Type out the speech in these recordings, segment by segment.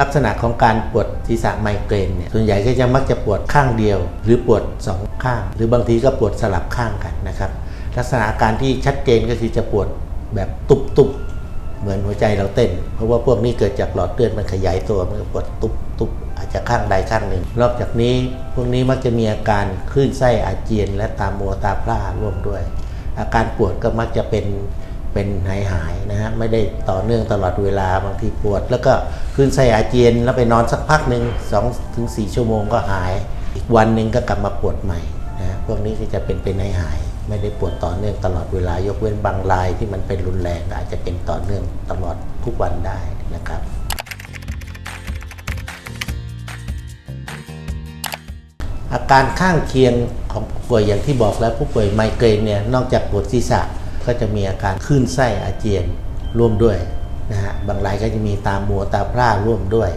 ลักษณะของการปวดศีรษะไมเกรนเนี่ยส่วนใหญ่ก็จะมักจะปวดข้างเดียว หรือปวดสองข้าง หรือบางทีก็ปวดสลับข้างกันนะครับลักษณะอาการที่ชัดเจนก็คือจะปวดแบบตุบๆเหมือนหัวใจเราเต้น เพราะว่าพวกนี้เกิดจากหลอดเลือดมันขยายตัวมันก็ปวดตุบตุบอาจจะข้างใดข้างหนึ่ง นอกจากนี้พวกนี้มักจะมีอาการคลื่นไส้อาเจียน และตามัวตาพร่าร่วมด้วย อาการปวดก็มักจะเป็น เป็นหายหายนะฮะไม่ได้ต่อเนื่องตลอดเวลาบางทีปวด แล้วก็คลื่นไส้อาเจียนแล้วไปนอนสักพักหนึ่งสองถึงสี่ชั่วโมงก็หาย อีกวันหนึ่งก็กลับมาปวดใหม่นะฮะพวกนี้ก็จะเป็นเป็นหายหาย ไม่ได้ปวดต่อเนื่องตลอดเวลายกเว้นบางรายที่มันเป็นรุนแรงอาจจะเป็นต่อเนื่องตลอดทุกวันได้นะครับอาการข้างเคียงของผู้ป่วยอย่างที่บอกแล้วผู้ป่วยไมเกรนเนี่ยนอกจากปวดศีรษะ ก็จะมีอาการคลื่นไส้อาเจียนร่วมด้วยนะฮะบางรายก็จะมีตามัวตาพร่าร่วมด้วย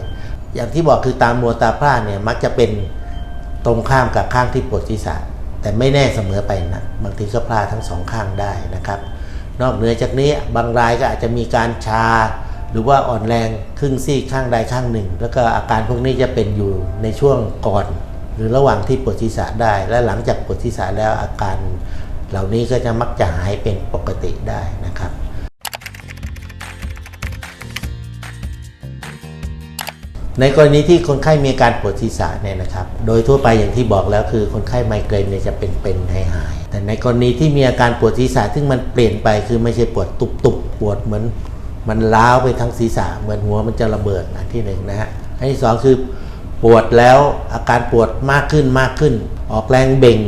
อย่างที่บอกคือตามัวตาพร่าเนี่ยมักจะเป็นตรงข้ามกับข้างที่ปวดศีรษะ แต่ไม่แน่เสมอไปนะบางทีก็พร่าทั้งสองข้างได้นะครับ นอกเหนือจากนี้บางรายก็อาจจะมีการชา หรือว่าอ่อนแรงครึ่งซี่ข้างใดข้างหนึ่ง แล้วก็อาการพวกนี้จะเป็นอยู่ในช่วงก่อน หรือระหว่างที่ปวดศีรษะได้ และหลังจากปวดศีรษะแล้วอาการ เหล่านี้ก็จะมักจะหายเป็นปกติได้นะครับในกรณีที่คนไข้มีอาการปวดศีรษะเนี่ยนะครับ โดยทั่วไปอย่างที่บอกแล้วคือคนไข้ไมเกรนเนี่ยจะเป็นเป็นหายหาย แต่ในกรณีที่มีอาการปวดศีรษะซึ่งมันเปลี่ยนไปคือไม่ใช่ปวดตุบตุบๆปวดเหมือน มันล้าวไปทั้งศีรษะเหมือนหัวมันจะระเบิดอันที่หนึ่งนะฮะ อันที่สองคือปวดแล้วอาการปวดมากขึ้นมากขึ้น ออกแรงเบ่ง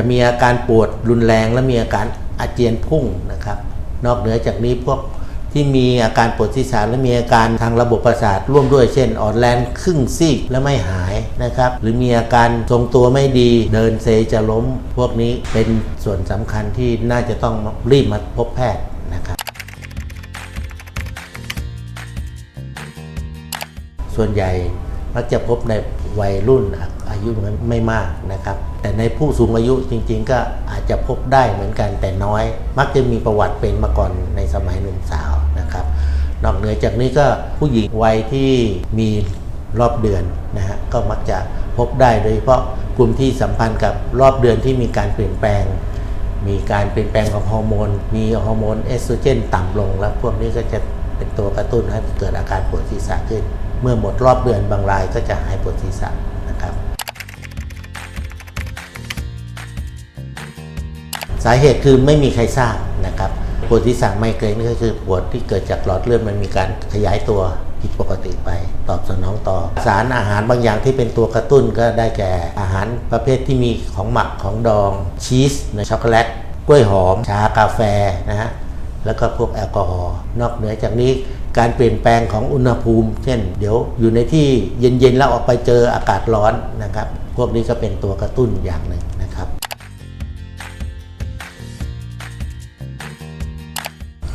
จะมีอาการปวดรุนแรงและมีอาการอาเจียนพุ่งนะครับ นอกเหนือจากนี้พวกที่มีอาการปวดศีรษะและมีอาการทางระบบประสาทร่วมด้วยเช่น อ่อนแรงครึ่งซีกและไม่หายนะครับ หรือมีอาการทรงตัวไม่ดีเดินเซจะล้ม พวกนี้เป็นส่วนสำคัญที่น่าจะต้องรีบมาพบแพทย์นะครับ ส่วนใหญ่มักจะพบในวัยรุ่น อายุไม่มากนะครับ แต่ในผู้สูงอายุจริง ๆ ก็อาจจะพบได้เหมือนกันแต่น้อย มักจะมีประวัติเป็นมาก่อนในสมัยหนุ่มสาวนะครับ นอกเหนือจากนี้ก็ผู้หญิงวัยที่มีรอบเดือนนะฮะก็มักจะพบได้โดยเฉพาะกลุ่มที่สัมพันธ์กับรอบเดือนที่มีการเปลี่ยนแปลง มีการเปลี่ยนแปลงของฮอร์โมน มีฮอร์โมนเอสโตรเจนต่ำลง แล้วพวกนี้ก็จะเป็นตัวกระตุ้นให้เกิดอาการปวดศีรษะขึ้น เมื่อหมดรอบเดือนบางรายก็จะหายปวดศีรษะ สาเหตุคือไม่มีใครทราบนะครับปวดศีรษะไมเกรนก็คือปวดที่เกิดจากหลอดเลือดมันมีการขยายตัวผิดปกติไป ตอบสนองต่อ สารอาหารบางอย่างที่เป็นตัวกระตุ้นก็ได้แก่อาหารประเภทที่มีของหมักของดองชีสในช็อกโกแลตกล้วยหอม ชากาแฟนะฮะแล้วก็พวกแอลกอฮอล์นอกเหนือจากนี้การเปลี่ยนแปลงของอุณหภูมิ เช่น เดี๋ยวอยู่ในที่เย็นๆแล้วออกไปเจออากาศร้อนนะครับ พวกนี้ก็เป็นตัวกระตุ้นอย่างหนึ่ง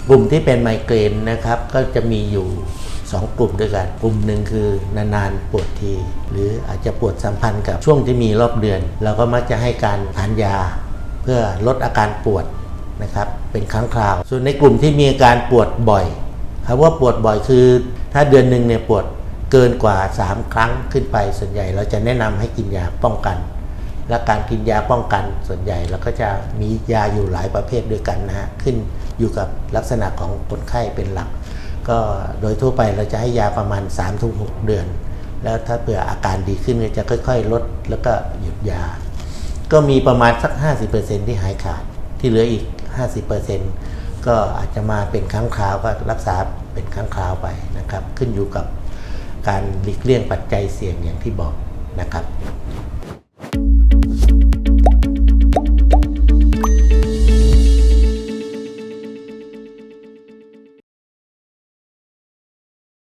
กลุ่มที่เป็นไมเกรนนะครับก็จะมีอยู่ 2 กลุ่มด้วยกัน กลุ่มหนึ่งคือนานๆปวดที หรืออาจจะปวดสัมพันธ์กับช่วงที่มีรอบเดือน เราก็มักจะให้การทานยา เพื่อลดอาการปวดนะครับเป็นครั้งคราว ส่วนในกลุ่มที่มีอาการปวดบ่อยคำว่าปวดบ่อยคือ ถ้าเดือนหนึ่งเนี่ยปวดเกินกว่า 3 ครั้งขึ้นไปส่วนใหญ่ เราจะแนะนำให้กินยาป้องกัน และการกินยาป้องกันส่วนใหญ่เราก็จะมียาอยู่หลายประเภทด้วยกันนะฮะขึ้นอยู่กับลักษณะของคนไข้เป็นหลัก ก็โดยทั่วไปเราจะให้ยาประมาณ 3-6 เดือน แล้วถ้าเผื่ออาการดีขึ้นก็จะค่อย ๆ ลดแล้วก็หยุดยา ก็มีประมาณสัก 50%ที่หายขาดที่เหลืออีก 50%ก็อาจจะมาเป็นครั้งคราวก็รักษาเป็นครั้งคราวไปนะครับ ขึ้นอยู่กับการหลีกเลี่ยงปัจจัยเสี่ยงอย่างที่บอกนะครับ